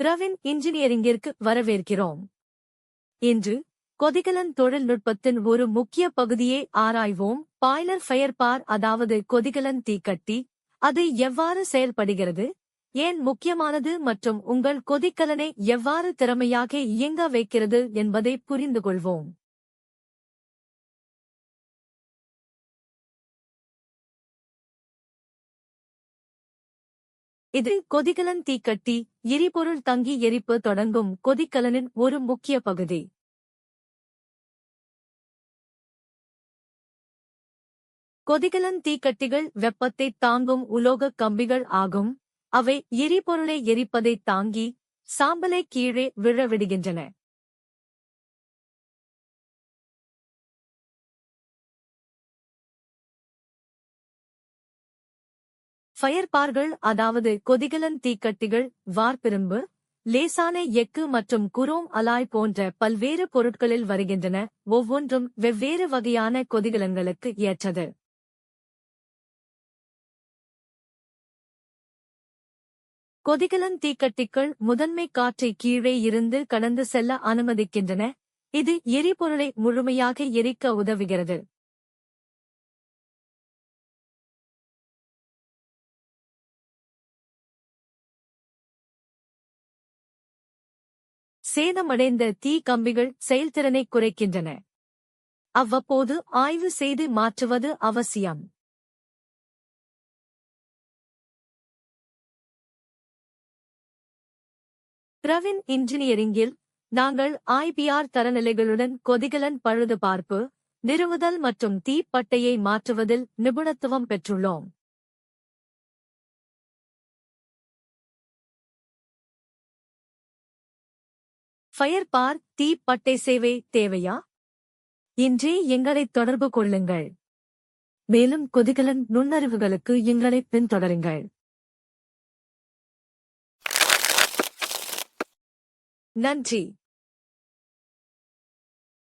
பிரவின் இன்ஜினியரிங்கிற்கு வரவேற்கிறோம். இன்று கொதிகலன் தொழில்நுட்பத்தின் ஒரு முக்கிய பகுதியை ஆராய்வோம். பாய்லர் ஃபயர் பார் அதாவது கொதிகலன் தீக்கட்டி அது எவ்வாறு செயல்படுகிறது? ஏன் முக்கியமானது மற்றும் உங்கள் கொதிக்கலனை எவ்வாறு திறமையாக இயங்க வைக்கிறது என்பதை புரிந்து கொள்வோம் இது கொதிகலன் தீக்கட்டி எரிபொருள் தங்கி எரிப்பு தொடங்கும் கொதிக்கலனின் ஒரு முக்கிய பகுதி. கொதிகலன் தீக்கட்டிகள் வெப்பத்தை தாங்கும் உலோகக் கம்பிகள் ஆகும். அவை எரிபொருளை எரிப்பதை தாங்கி சாம்பலை கீழே விழவிடுகின்றன பார்கள் அதாவது கொதிகலன் தீக்கட்டிகள் வார்ப்பிரும்பு லேசான எக்கு மற்றும் குரோம் அலாய் போன்ற பல்வேறு பொருட்களில் வருகின்றன ஒவ்வொன்றும் வெவ்வேறு வகையான கொதிகலன்களுக்கு ஏற்றது. கொதிகலன் தீக்கட்டிகள் முதன்மை காற்றை கீழே இருந்து கடந்து செல்ல அனுமதிக்கின்றன இது எரிபொருளை முழுமையாக எரிக்க உதவுகிறது. சேதமடைந்த தீ கம்பிகள் செயல்திறனை குறைக்கின்றன. அவ்வப்போது ஆய்வு செய்து மாற்றுவது அவசியம். பிரவின் இன்ஜினியரிங்கில் நாங்கள் ஐபிஆர் தரநிலைகளுடன் கொதிகலன் பழுது பார்ப்பு நிறுவுதல் மற்றும் தீப்பட்டையை மாற்றுவதில் நிபுணத்துவம் பெற்றுள்ளோம். ஃபயர் பார் தீ பட்டை சேவை தேவையா? இன்றே எங்களை தொடர்பு கொள்ளுங்கள். மேலும் கொதிகலன் நுண்ணறிவுகளுக்கு எங்களை பின்தொடருங்கள். நன்றி.